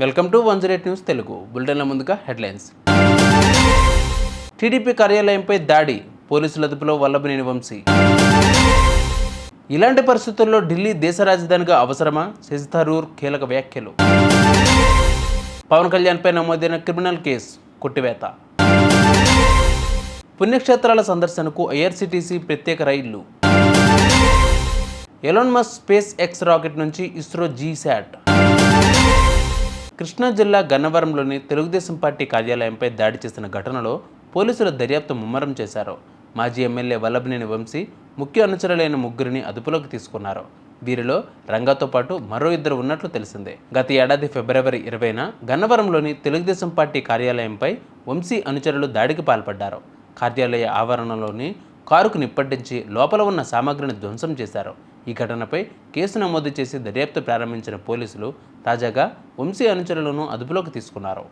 Welcome to one zero eight news Telugu. బులెటిన్ల ముందుగా headlines. TDP కార్యాలయంపై దాడి పోలీసుల అదుపులో వల్లభనేని వంశీ. ఇలాంటి పరిస్థితుల్లో ఢిల్లీ దేశ రాజధానిగా అవసరమా? శశి థరూర్ కీలక వ్యాఖ్యలు. పవన్ కళ్యాణ్పై నమోదైన క్రిమినల్ కేసు కొట్టివేత. పుణ్యక్షేత్రాల సందర్శనకు ఐఆర్సిటీసీ ప్రత్యేక రైళ్ళు. Elon Musk SpaceX rocket నుంచి ఇస్రో జీశాట్ కృష్ణా జిల్లా గన్నవరంలోని తెలుగుదేశం పార్టీ కార్యాలయంపై దాడి చేసిన ఘటనలో పోలీసులు దర్యాప్తు ముమ్మరం చేశారు. మాజీ ఎమ్మెల్యే వల్లభనేని వంశీ ముఖ్య అనుచరులైన ముగ్గురిని అదుపులోకి తీసుకున్నారు. వీరిలో రంగాతో పాటు మరో ఇద్దరు ఉన్నట్లు తెలిసిందే. గత ఏడాది ఫిబ్రవరి ఇరవైన గన్నవరంలోని తెలుగుదేశం పార్టీ కార్యాలయంపై వంశీ అనుచరులు దాడికి పాల్పడ్డారు. కార్యాలయ ఆవరణలోని కారుకు నిప్పట్టించి లోపల ఉన్న సామాగ్రిని ధ్వంసం చేశారు. ఈ ఘటనపై కేసు నమోదు చేసి దర్యాప్తు ప్రారంభించిన పోలీసులు తాజాగా వంశీ అనుచరులను అదుపులోకి తీసుకున్నారు.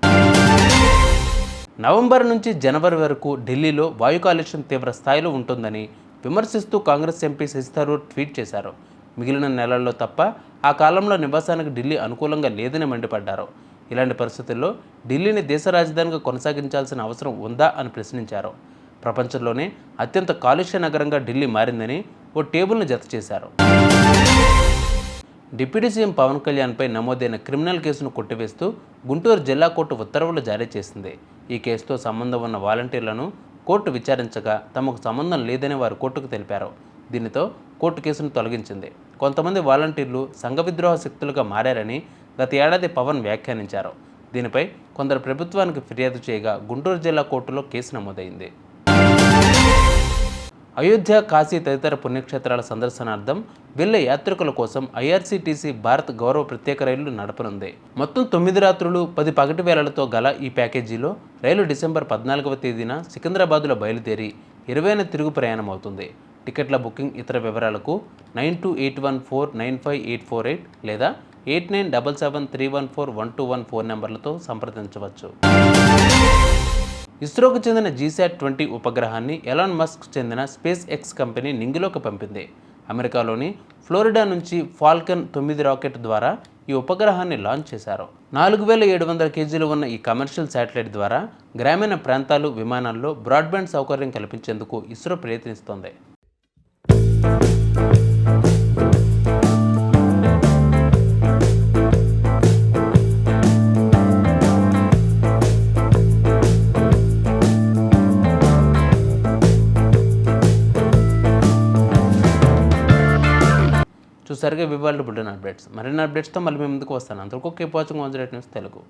నవంబర్ నుంచి జనవరి వరకు ఢిల్లీలో వాయు కాలుష్యం తీవ్ర స్థాయిలో ఉంటుందని విమర్శిస్తూ కాంగ్రెస్ ఎంపీ శశిథరూర్ ట్వీట్ చేశారు. మిగిలిన నెలల్లో తప్ప ఆ కాలంలో నివాసానికి ఢిల్లీ అనుకూలంగా లేదని మండిపడ్డారు. ఇలాంటి పరిస్థితుల్లో ఢిల్లీని దేశ రాజధానిగా కొనసాగించాల్సిన అవసరం ఉందా అని ప్రశ్నించారు. ప్రపంచంలోనే అత్యంత కాలుష్య నగరంగా ఢిల్లీ మారిందని ఓ టేబుల్ను జత చేశారు. డిప్యూటీ సీఎం పవన్ కళ్యాణ్పై నమోదైన క్రిమినల్ కేసును కొట్టివేస్తూ గుంటూరు జిల్లా కోర్టు ఉత్తర్వులు జారీ చేసింది. ఈ కేసుతో సంబంధం ఉన్న వాలంటీర్లను కోర్టు విచారించగా తమకు సంబంధం లేదని వారు కోర్టుకు తెలిపారు. దీనితో కోర్టు కేసును తొలగించింది. కొంతమంది వాలంటీర్లు సంఘ విద్రోహ శక్తులుగా మారారని గత ఏడాది పవన్ వ్యాఖ్యానించారు. దీనిపై కొందరు ప్రభుత్వానికి ఫిర్యాదు చేయగా గుంటూరు జిల్లా కోర్టులో కేసు నమోదైంది. అయోధ్య కాశీ తదితర పుణ్యక్షేత్రాల సందర్శనార్థం వెళ్ళే యాత్రికుల కోసం ఐఆర్సీటీసీ భారత్ గౌరవ ప్రత్యేక రైళ్ళు నడపనుంది. మొత్తం తొమ్మిది రాత్రులు పది పగటి వేళలతో గల ఈ ప్యాకేజీలో రైలు డిసెంబర్ పద్నాలుగవ తేదీన సికింద్రాబాద్లో బయలుదేరి ఇరవైన తిరుగు ప్రయాణం అవుతుంది టికెట్ల బుకింగ్ ఇతర వివరాలకు nine two eight one four nine five eight four eight లేదా eight nine double seven three one four one two one phone నెంబర్లతో సంప్రదించవచ్చు. ఇస్రోకు చెందిన జీశాట్ ట్వంటీ ఉపగ్రహాన్ని ఎలాన్ మస్క్ చెందిన స్పేస్ ఎక్స్ కంపెనీ నింగిలోకి పంపింది. అమెరికాలోని ఫ్లోరిడా నుంచి ఫాల్కన్ తొమ్మిది రాకెట్ ద్వారా ఈ ఉపగ్రహాన్ని లాంచ్ చేశారు. నాలుగు వేల ఏడు వందల కేజీలు ఉన్న ఈ కమర్షియల్ శాటిలైట్ ద్వారా గ్రామీణ ప్రాంతాలు విమానాల్లో బ్రాడ్బ్యాండ్ సౌకర్యం కల్పించేందుకు ఇస్రో ప్రయత్నిస్తోంది. చూసారుగా వివాళ బుల్టన్ అప్డేట్స్. మరిన్ని అప్డేట్స్తో మళ్ళీ మేము ముందుకు వస్తాను. అంతవరకు keep watching one news Telugu